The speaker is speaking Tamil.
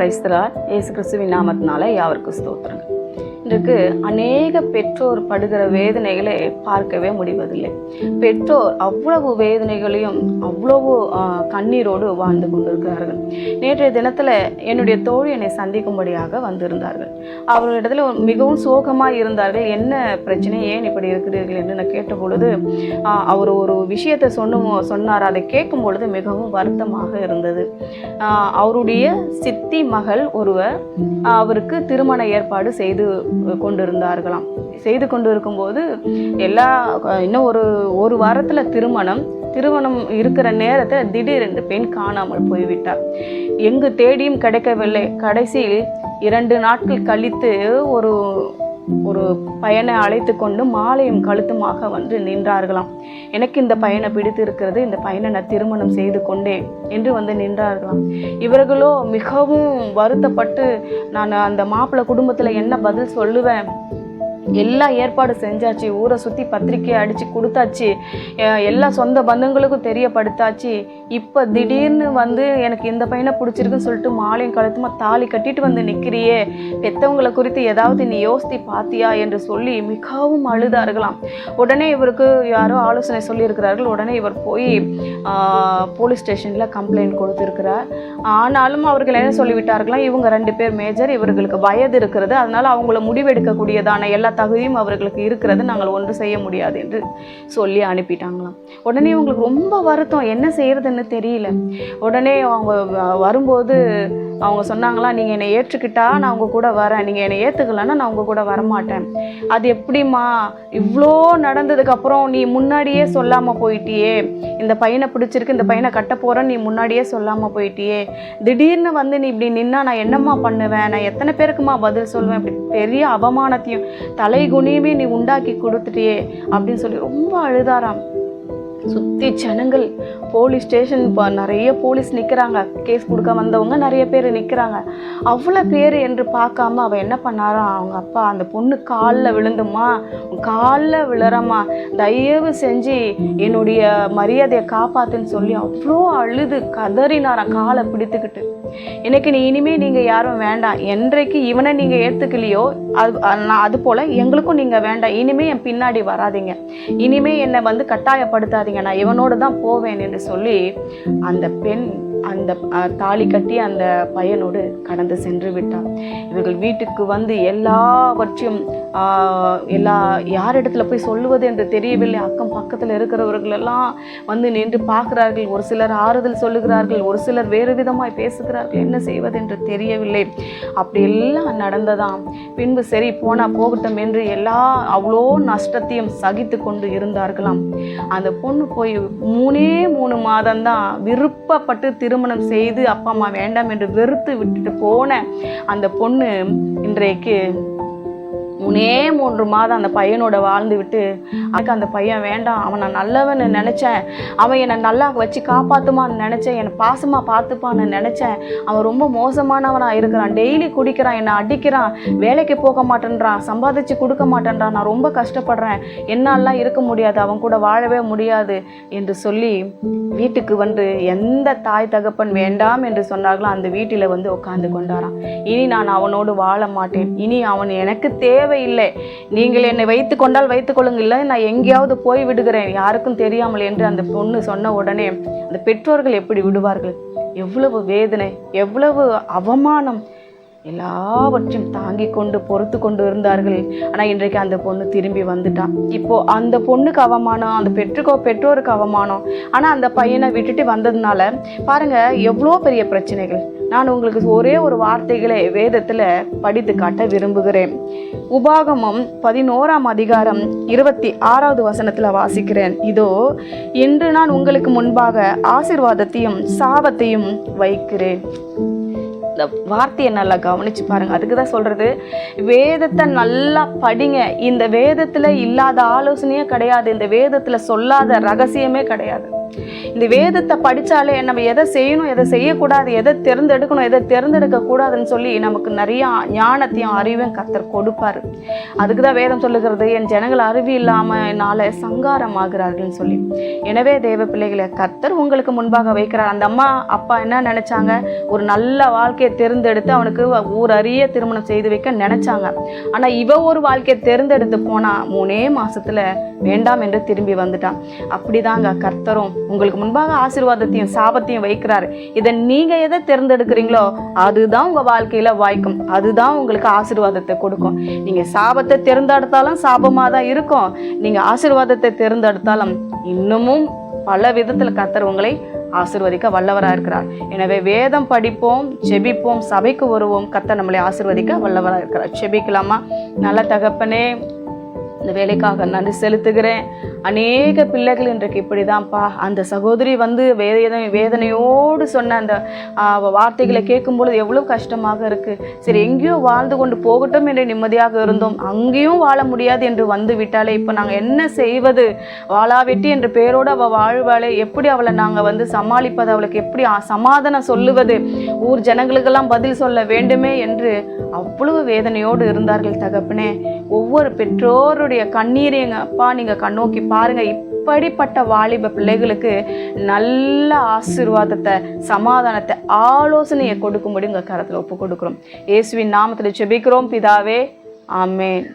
பிரைஸ்தலா இயேசு கிறிஸ்துவின் நாமத்தினால யாவருக்கும் ஸ்தோத்திரங்கள். இன்றைக்கு அநேக பெற்றோர் படுகிற வேதனைகளை பார்க்கவே முடிவதில்லை. பெற்றோர் அவ்வளவு வேதனைகளையும் அவ்வளவு கண்ணீரோடு வாழ்ந்து கொண்டிருக்கிறார்கள். நேற்றைய தினத்தில் என்னுடைய தோழி என்னை சந்திக்கும்படியாக வந்திருந்தார்கள். அவர்களிடத்தில் மிகவும் சோகமாக இருந்தார்கள். என்ன பிரச்சனை? ஏன் இப்படி இருக்கிறீர்கள்? என்று நான் கேட்ட பொழுது அவர் ஒரு விஷயத்தை சொன்ன சொன்னார்? அதை கேட்கும் பொழுது மிகவும் வருத்தமாக இருந்தது. அவருடைய சித்தி மகள் ஒருவர் அவருக்கு திருமண ஏற்பாடு செய்து கொண்டிருந்தார்களாம். செய்து கொண்டு இருக்கும்போது எல்லா இன்னும் ஒரு ஒரு வாரத்தில் திருமணம் திருமணம் இருக்கிற நேரத்தில் திடீரென்று பெண் காணாமல் போய்விட்டார். எங்கு தேடியும் கிடைக்கவில்லை. கடைசியில் இரண்டு நாட்கள் கழித்து ஒரு ஒரு பயனை அழைத்து கொண்டு மாலையும் கழுத்துமாக வந்து நின்றார்களாம். எனக்கு இந்த பயனை பிடித்து இருக்கிறது இந்த பயனை நான் திருமணம் செய்து கொண்டேன் என்று வந்து நின்றார்களாம். இவர்களோ மிகவும் வருத்தப்பட்டு நான் அந்த மாப்பிள்ளை குடும்பத்தில் என்ன பதில் சொல்லுவேன்? எல்லா ஏற்பாடு செஞ்சாச்சு. ஊரை சுற்றி பத்திரிக்கை அடித்து கொடுத்தாச்சு. எல்லா சொந்த பந்தங்களுக்கும் தெரியப்படுத்தாச்சு. இப்போ திடீர்னு வந்து எனக்கு இந்த பையனை பிடிச்சிருக்குன்னு சொல்லிட்டு மாலையும் கழுத்துமா தாலி கட்டிட்டு வந்து நிற்கிறியே பெத்தவங்களை குறித்து ஏதாவது நீ யோசித்து பார்த்தியா என்று சொல்லி மிகவும் அழுதார்களாம். உடனே இவருக்கு யாரோ ஆலோசனை சொல்லியிருக்கிறார்கள். உடனே இவர் போய் போலீஸ் ஸ்டேஷனில் கம்ப்ளைண்ட் கொடுத்துருக்கிறார். ஆனாலும் அவர்கள் என்ன சொல்லிவிட்டார்களாம் இவங்க ரெண்டு பேர் மேஜர் இவர்களுக்கு வயது இருக்கிறது. அதனால் அவங்கள முடிவெடுக்கக்கூடியதான எல்லா தகுதியும் அவர்களுக்கு இருக்கிறது நாங்கள் ஒன்று செய்ய முடியாது என்று சொல்லி அனுப்பிட்டாங்களாம். உடனே இவங்களுக்கு ரொம்ப வருத்தம் என்ன செய்யறதுன்னு தெரியல. உடனே அவங்க வரும்போது அவங்க சொன்னாங்களா நீங்கள் என்னை ஏற்றுக்கிட்டா நான் உங்கள் கூட வரேன். நீங்கள் என்னை ஏற்றுக்கலன்னா நான் உங்கள் கூட வரமாட்டேன். அது எப்படிம்மா இவ்வளோ நடந்ததுக்கப்புறம் நீ முன்னாடியே சொல்லாமல் போயிட்டியே. இந்த பையனை பிடிச்சிருக்கு இந்த பையனை கட்ட போகிறேன்னு நீ முன்னாடியே சொல்லாமல் போயிட்டியே. திடீர்னு வந்து நீ இப்படி நின்னா நான் என்னம்மா பண்ணுவேன்? நான் எத்தனை பேருக்குமா பதில் சொல்லுவேன் இப்படி பெரிய அவமானத்தையும் தலை குனியுமே நீ உண்டாக்கி கொடுத்துட்டியே அப்படின்னு சொல்லி ரொம்ப அழுதாராம். சுற்றி ஜனங்கள் போலீஸ் ஸ்டேஷன் இப்போ நிறைய போலீஸ் நிற்கிறாங்க கேஸ் கொடுக்க வந்தவங்க நிறைய பேர் நிற்கிறாங்க அவ்வளோ பேர் என்று பார்க்காம அவள் என்ன பண்ணாராம் அவங்க அப்பா அந்த பொண்ணு காலில் விழுந்துமா? காலில் விழுறம்மா தயவு செஞ்சு என்னுடைய மரியாதையை காப்பாத்துன்னு சொல்லி அவ்வளோ அழுது கதறினாராம் காலை பிடித்துக்கிட்டு. எனக்கு நீ இனிமே நீங்கள் யாரும் வேண்டாம். என்றைக்கு இவனை நீங்கள் ஏற்றுக்கலையோ அது நான் அது போல் எங்களுக்கும் நீங்கள் வேண்டாம். இனிமே என் பின்னாடி வராதீங்க. இனிமே என்னை வந்து கட்டாயப்படுத்தாதீங்க. நான் இவனோடு தான் போவேன் என்று சொல்லி அந்த பெண் அந்த தாலி கட்டி அந்த பையனோடு கடந்து சென்று விட்டார் இவர்கள் வீட்டுக்கு வந்து எல்லாவற்றையும் எல்லா யார் இடத்துல போய் சொல்லுவது என்று தெரியவில்லை. அக்கம் பக்கத்தில் இருக்கிறவர்கள் எல்லாம் வந்து நின்று பார்க்கிறார்கள். ஒரு சிலர் ஆறுதல் சொல்லுகிறார்கள். ஒரு சிலர் வேறு விதமாய் பேசுகிறார்கள். என்ன செய்வது என்று தெரியவில்லை. அப்படி எல்லாம் நடந்ததாம். பின்பு சரி போனால் போகட்டும் என்று எல்லா அவ்வளோ நஷ்டத்தையும் சகித்து கொண்டு இருந்தார்களாம். அந்த பொண்ணு போய் மூணே மூணு மாதம்தான் விருப்பப்பட்டு திருமணம் செய்து அப்பா அம்மா வேண்டாம் என்று வெறுத்து விட்டுட்டு போன அந்த பொண்ணு இன்றைக்கு மூணே மூன்று மாதம் அந்த பையனோட வாழ்ந்து விட்டு அதுக்கு அந்த பையன் வேண்டாம். அவன் நான் நல்லவன்னு நினச்சேன். அவன் என்னை நல்லா வச்சு காப்பாற்றுமான்னு நினச்சேன். என்னை பாசமாக பார்த்துப்பான்னு நினச்சேன். அவன் ரொம்ப மோசமானவனாக இருக்கிறான். டெய்லி குடிக்கிறான். என்னை அடிக்கிறான். வேலைக்கு போக மாட்டேன்றான். சம்பாதிச்சு கொடுக்க மாட்டேன்றான். நான் ரொம்ப கஷ்டப்படுறேன். என்னாலாம் இருக்க முடியாது. அவன் கூட வாழவே முடியாது. என்று சொல்லி வீட்டுக்கு வந்து எந்த தாய் தகப்பன் வேண்டாம் என்று சொன்னார்களோ? அந்த வீட்டில் வந்து உட்காந்து கொண்டாராம். இனி நான் அவனோடு வாழ மாட்டேன். இனி அவன் எனக்கு தேவை தேவையில்லை. நீங்கள் என்னை வைத்து கொண்டால் வைத்து கொள்ளுங்கள். இல்லை நான் எங்கேயாவது போய் விடுகிறேன். யாருக்கும் தெரியாமல் என்று அந்த பொண்ணு சொன்ன உடனே அந்த பெற்றோர்கள் எப்படி விடுவார்கள்? எவ்வளவு வேதனை எவ்வளவு அவமானம். எல்லாவற்றையும் தாங்கி கொண்டு பொறுத்து கொண்டு இருந்தார்கள். ஆனால் இன்றைக்கு அந்த பொண்ணு திரும்பி வந்துட்டான் இப்போ அந்த பொண்ணுக்கு அவமானம் அந்த பெற்றுக்கோ பெற்றோருக்கு அவமானம். ஆனால் அந்த பையனை விட்டுட்டு வந்ததுனால பாருங்க எவ்வளோ பெரிய பிரச்சனைகள். நான் உங்களுக்கு ஒரே ஒரு வார்த்தைகளை வேதத்தில் படித்து காட்ட விரும்புகிறேன். உபாகமம் பதினோராம் அதிகாரம் இருபத்தி ஆறாவது வசனத்தில் வாசிக்கிறேன். இதோ இன்று நான் உங்களுக்கு முன்பாக ஆசீர்வாதத்தையும் சாபத்தையும் வைக்கிறேன். இந்த வார்த்தையை நல்லா கவனிச்சு பாருங்க. அதுக்கு தான் சொல்றது வேதத்தை நல்லா படிங்க. இந்த வேதத்துல இல்லாத ஆலோசனையே கிடையாது. இந்த வேதத்துல சொல்லாத ரகசியமே கிடையாது. இந்த வேதத்தை படித்தாலே நம்ம எதை செய்யணும் எதை செய்யக்கூடாது எதை தேர்ந்தெடுக்கணும் எதை தேர்ந்தெடுக்க கூடாதுன்னு சொல்லி நமக்கு நிறைய ஞானத்தையும் அறிவையும் கத்தர் கொடுப்பாரு. அதுக்கு தான் வேதம் சொல்லுகிறது என் ஜனங்கள் அறிவு இல்லாமனால சங்காரம் ஆகிறார்கள்னு சொல்லி. எனவே தேவ பிள்ளைகளை கத்தர் உங்களுக்கு முன்பாக வைக்கிறார். அந்த அம்மா அப்பா என்ன நினைச்சாங்க? ஒரு நல்ல வாழ்க்கையை தேர்ந்தெடுத்து அவனுக்கு ஊர் அறிய திருமணம் செய்து வைக்க நினைச்சாங்க. ஆனால் இவ ஒரு வாழ்க்கையை தேர்ந்தெடுத்து போனால் மூணே மாதத்தில் வேண்டாம் என்று திரும்பி வந்துட்டான். அப்படிதாங்க கர்த்தரும் உங்களுக்கு முன்பாக ஆசீர்வாதத்தையும் சாபத்தையும் வைக்கிறாரு. இதை நீங்க எதை தேர்ந்தெடுக்கிறீங்களோ அதுதான் உங்க வாழ்க்கையில வாய்க்கும். அதுதான் உங்களுக்கு ஆசீர்வாதத்தை கொடுக்கும். நீங்க சாபத்தை தேர்ந்தெடுத்தாலும் சாபமா தான் இருக்கும். நீங்க ஆசீர்வாதத்தை தேர்ந்தெடுத்தாலும் இன்னமும் பல விதத்தில் கர்த்தர் உங்களை ஆசிர்வதிக்க வல்லவராக இருக்கிறார். எனவே வேதம் படிப்போம் செபிப்போம் சபைக்கு வருவோம். கர்த்தர் நம்மளை ஆசிர்வதிக்க வல்லவராக இருக்கிறார். செபிக்கலாமா நல்ல தகப்பனே இந்த வேலைக்காக நன்றி செலுத்துகிறேன். அநேக பிள்ளைகள் இன்றைக்கு இப்படிதான்ப்பா. அந்த சகோதரி வந்து வேதனை வேதனையோடு சொன்ன அந்த வார்த்தைகளை கேட்கும்பொழுது எவ்வளோ கஷ்டமாக இருக்குது சரி எங்கேயோ வாழ்ந்து கொண்டு போகட்டும் என்று நிம்மதியாக இருந்தோம். அங்கேயும் வாழ முடியாது என்று வந்து விட்டாலே இப்போ நாங்கள் என்ன செய்வது? வாழாவெட்டி என்ற பேரோடு அவள் வாழ்வாளே. எப்படி அவளை நாங்கள் வந்து சமாளிப்பது? அவளுக்கு எப்படி சமாதானம் சொல்லுவது? ஊர் ஜனங்களுக்கெல்லாம் பதில் சொல்ல வேண்டுமே என்று அவ்வளவு வேதனையோடு இருந்தார்கள் தகப்பனே. ஒவ்வொரு பெற்றோருடைய கண்ணீரையும் அப்பா நீங்கள் கண்ணோக்கி பாருங்கள் இப்படிப்பட்ட வாலிப பிள்ளைகளுக்கு நல்ல ஆசீர்வாதத்தை சமாதானத்தை ஆலோசனையை கொடுக்கும்படி உங்கள் கரத்தில் ஒப்பு கொடுக்குறோம். இயேசுவின் நாமத்தில் செபிக்கிறோம் பிதாவே. ஆமேன்.